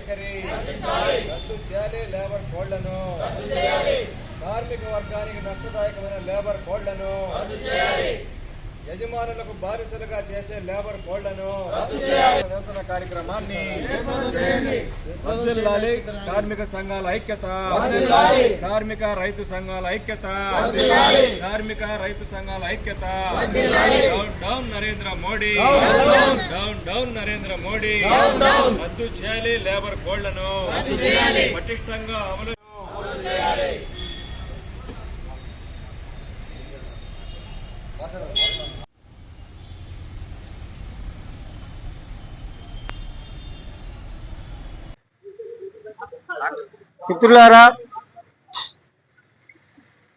వైఖరి రద్దు చేయాలి. లేబర్ కోడ్లను. కార్మిక వర్గానికి నష్టదాయకమైన లేబర్ కోడ్లను. యజమానులకు బానిసలుగా చేసే లేబర్ కోడ్లను నిరసన కార్యక్రమాన్ని వర్ధిల్లాలి కార్మిక సంఘాల ఐక్యత. కార్మిక రైతు సంఘాల ఐక్యత. కార్మిక రైతు సంఘాల ఐక్యత. Down down Narendra Modi. Down down. Narendra Modi. రద్దు చేయాలి లేబర్ కోడ్లను. పటిష్టంగా అమలు మిత్రులారా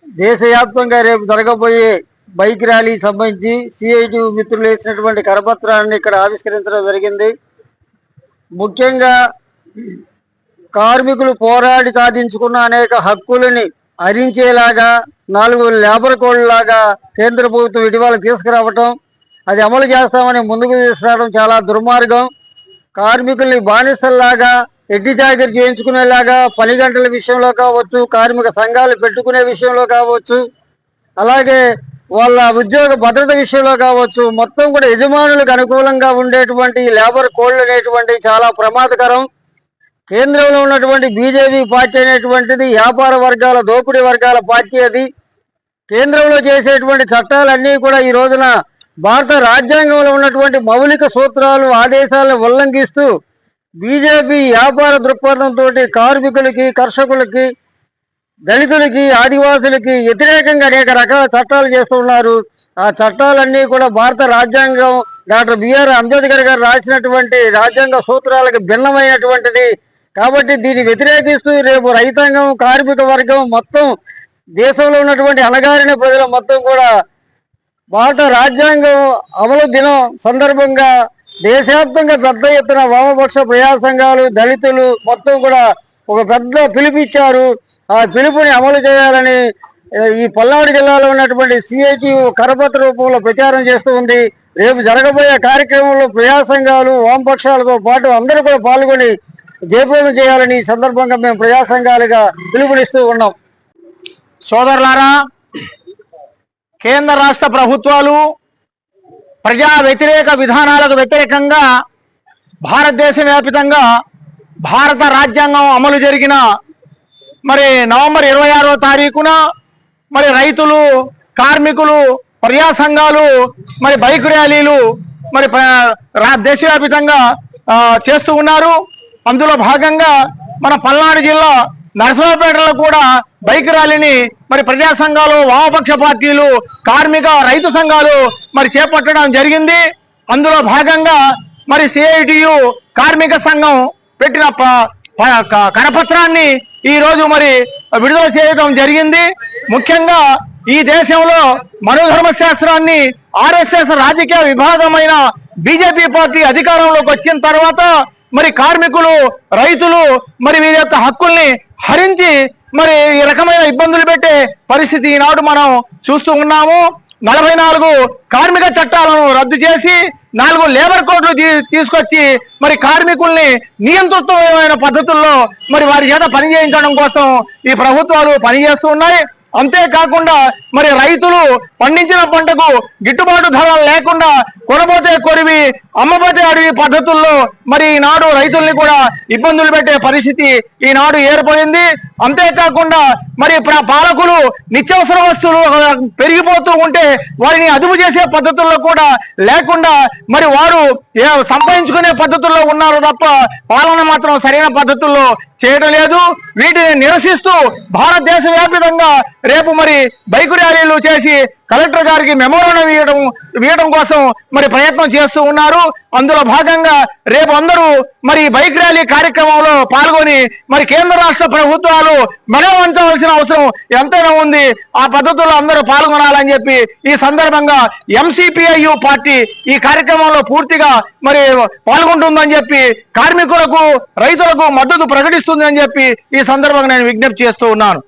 దేశవ్యాప్తంగా రేపు జరగబోయే బైక్ ర్యాలీ సంబంధించి సిఐటి మిత్రులు వేసినటువంటి కరపత్రాన్ని ఇక్కడ ఆవిష్కరించడం జరిగింది. ముఖ్యంగా కార్మికులు పోరాడి సాధించుకున్న అనేక హక్కులని హరించేలాగా నాలుగు లేబర్ కోడ్ లాగా కేంద్ర ప్రభుత్వం ఇటీవల తీసుకురావటం అది అమలు చేస్తామని ముందుకు తీసుకురావడం చాలా దుర్మార్గం. కార్మికుల్ని బానిసల్లాగా ఎడ్డి చాకరీ చేయించుకునేలాగా పని గంటల విషయంలో కావచ్చు కార్మిక సంఘాలు పెట్టుకునే విషయంలో కావచ్చు అలాగే వాళ్ళ ఉద్యోగ భద్రత విషయంలో కావచ్చు మొత్తం కూడా యజమానులకు అనుకూలంగా ఉండేటువంటి లేబర్ కోడ్లు అనేటువంటి చాలా ప్రమాదకరం. కేంద్రంలో ఉన్నటువంటి బీజేపీ పార్టీ అనేటువంటిది వ్యాపార వర్గాల దోపిడీ వర్గాల పార్టీ అది. కేంద్రంలో చేసేటువంటి చట్టాలన్నీ కూడా ఈ రోజున భారత రాజ్యాంగంలో ఉన్నటువంటి మౌలిక సూత్రాలు ఆదేశాలను ఉల్లంఘిస్తూ బీజేపీ వ్యాపార దృక్పథంతో కార్మికులకి కర్షకులకి దళితులకి ఆదివాసులకి వ్యతిరేకంగా అనేక రకాల చట్టాలు చేస్తున్నారు ఆ చట్టాలన్నీ కూడా భారత రాజ్యాంగం డాక్టర్ బిఆర్ అంబేద్కర్ గారు రాసినటువంటి రాజ్యాంగ సూత్రాలకు భిన్నమైనటువంటిది. కాబట్టి దీన్ని వ్యతిరేకిస్తూ రేపు రైతాంగం కార్మిక వర్గం మొత్తం దేశంలో ఉన్నటువంటి అణగారిన ప్రజలు మొత్తం కూడా భారత రాజ్యాంగం అమలు దినం సందర్భంగా దేశవ్యాప్తంగా పెద్ద ఎత్తున వామపక్ష ప్రజా సంఘాలు దళితులు మొత్తం కూడా ఒక పెద్ద పిలుపిచ్చారు ఆ పిలుపుని అమలు చేయాలని ఈ పల్నాడు జిల్లాలో ఉన్నటువంటి సిఐటి కరపత్ర రూపంలో ప్రచారం చేస్తూ ఉంది. రేపు జరగబోయే కార్యక్రమంలో ప్రజా సంఘాలు వామపక్షాలతో పాటు అందరూ కూడా పాల్గొని జయప్రదం చేయాలని ఈ సందర్భంగా మేము ప్రజా సంఘాలుగా పిలుపునిస్తూ ఉన్నాం. సోదరులారా కేంద్ర రాష్ట్ర ప్రభుత్వాలు ప్రజా వ్యతిరేక విధానాలకు వ్యతిరేకంగా భారతదేశ వ్యాపితంగా భారత రాజ్యాంగం అమలు జరిగిన మరి నవంబర్ ఇరవై ఆరో తారీఖున మరి రైతులు కార్మికులు ప్రజా సంఘాలు మరి బైక్ ర్యాలీలు మరి ప్ర- దేశవ్యాపితంగా చేస్తూ ఉన్నారు. అందులో భాగంగా మన పల్నాడు జిల్లా నరసరావుపేటలో కూడా బైక్ ర్యాలీని మరి ప్రజా సంఘాలు వామపక్ష పార్టీలు కార్మిక రైతు సంఘాలు మరి చేపట్టడం జరిగింది. అందులో భాగంగా మరి సిఐటియు కార్మిక సంఘం పెట్టిన ప- కరపత్రాన్ని ఈ రోజు మరి విడుదల చేయడం జరిగింది. ముఖ్యంగా ఈ దేశంలో మనోధర్మ శాస్త్రాన్ని ఆర్ఎస్ఎస్ రాజకీయ విభాగమైన బీజేపీ పార్టీ అధికారంలోకి వచ్చిన తర్వాత మరి కార్మికులు రైతులు మరి వీరి యొక్క హక్కుల్ని హరించి మరి ఈ రకమైన ఇబ్బందులు పెట్టే పరిస్థితి ఈనాడు మనం చూస్తూ ఉన్నాము. నలభై నాలుగు కార్మిక చట్టాలను రద్దు చేసి నాలుగు లేబర్ కోడ్లు తీసుకొచ్చి మరి కార్మికుల్ని నియంతృత్వమైన పద్ధతుల్లో మరి వారి చేత పని చేయించడం కోసం ఈ ప్రభుత్వాలు పనిచేస్తూ ఉన్నాయి. అంతేకాకుండా మరి రైతులు పండించిన పంటకు గిట్టుబాటు ధర లేకుండా కొనబోతే కొరివి అమ్మబోతే అడవి పద్ధతుల్లో మరి ఈనాడు రైతుల్ని కూడా ఇబ్బందులు పెట్టే పరిస్థితి ఈనాడు ఏర్పడింది. అంతేకాకుండా మరి పాలకులు నిత్యావసర వస్తువులు పెరిగిపోతూ ఉంటే వారిని అదుపు చేసే పద్ధతుల్లో కూడా లేకుండా మరి వారు సంపాదించుకునే పద్ధతుల్లో ఉన్నారు తప్ప పాలన మాత్రం సరైన పద్ధతుల్లో చేయడం లేదు. వీటిని నిరసిస్తూ భారతదేశ వ్యాప్తంగా రేపు మరి బైకు ర్యాలీలు చేసి కలెక్టర్ గారికి మెమోరాండం ఇవ్వడం ఇవ్వడం కోసం మరి ప్రయత్నం చేస్తూ ఉన్నారు. అందులో భాగంగా రేపు అందరూ మరి బైక్ ర్యాలీ కార్యక్రమంలో పాల్గొని మరి కేంద్ర రాష్ట్ర ప్రభుత్వాలు మెడవంచవలసిన అవసరం ఎంతైనా ఉంది. ఆ పద్ధతుల్లో అందరూ పాల్గొనాలని చెప్పి ఈ సందర్భంగా ఎంసీపీఐయు పార్టీ ఈ కార్యక్రమంలో పూర్తిగా మరి పాల్గొంటుందని చెప్పి కార్మికులకు రైతులకు మద్దతు ప్రకటిస్తుందని చెప్పి ఈ సందర్భంగా నేను విజ్ఞప్తి చేస్తూ ఉన్నాను.